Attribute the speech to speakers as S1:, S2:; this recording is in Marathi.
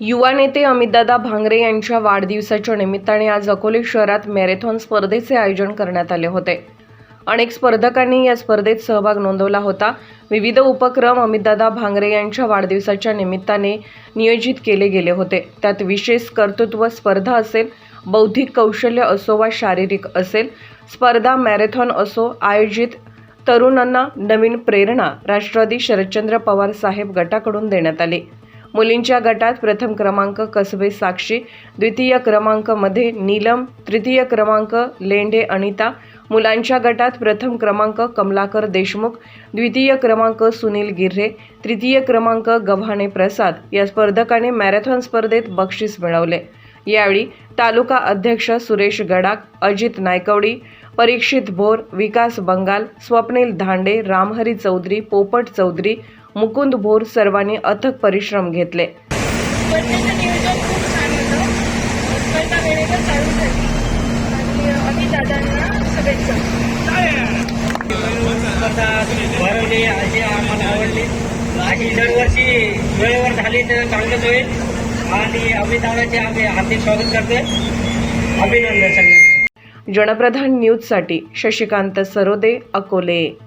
S1: युवा नेते अमितदादा भांगरे यांच्या वाढदिवसाच्या निमित्ताने आज अकोले शहरात मॅरेथॉन स्पर्धेचे आयोजन करण्यात आले होते. अनेक स्पर्धकांनी या स्पर्धेत सहभाग नोंदवला होता. विविध उपक्रम अमितदादा भांगरे यांच्या वाढदिवसाच्या निमित्ताने नियोजित केले गेले होते. त्यात विशेष कर्तृत्व स्पर्धा असेल बौद्धिक कौशल्य असो वा शारीरिक असेल स्पर्धा मॅरेथॉन असो आयोजित तरुणांना नवीन प्रेरणा राष्ट्रवादी शरदचंद्र पवार साहेब गटाकडून देण्यात आली. मुलींच्या गटात प्रथम क्रमांक कसबे साक्षी द्वितीय क्रमांकमध्ये नीलम तृतीय क्रमांक लेंडे अनिता मुलांच्या गटात प्रथम क्रमांक कमलाकर देशमुख द्वितीय क्रमांक सुनील गिर्हे तृतीय क्रमांक गव्हाणे प्रसाद या स्पर्धकाने मॅरेथॉन स्पर्धेत बक्षीस मिळवले. यावेळी तालुका अध्यक्ष सुरेश गडाक अजित नायकवडी परीक्षित भोर विकास बंगाल स्वप्नील धांडे रामहरी चौधरी पोपट चौधरी मुकुंद भोर सर्वांनी अथक परिश्रम घेतले.
S2: स्पर्धेचं नियोजन खूप छान होतं. स्पर्धा वेळेवर चालू झाली आणि अमित दादांना शुभेच्छा.
S3: स्पर्धा भरवली अशी आम्हाला आवडली. अशी दरवर्षी वेळेवर झाली तर चांगलंच होईल. आणि अमिताभाचे आम्ही हार्दिक स्वागत करतोय. अभिनंदन
S1: जनप्रधान न्यूजसाठी शशिकांत सरोदे अकोले.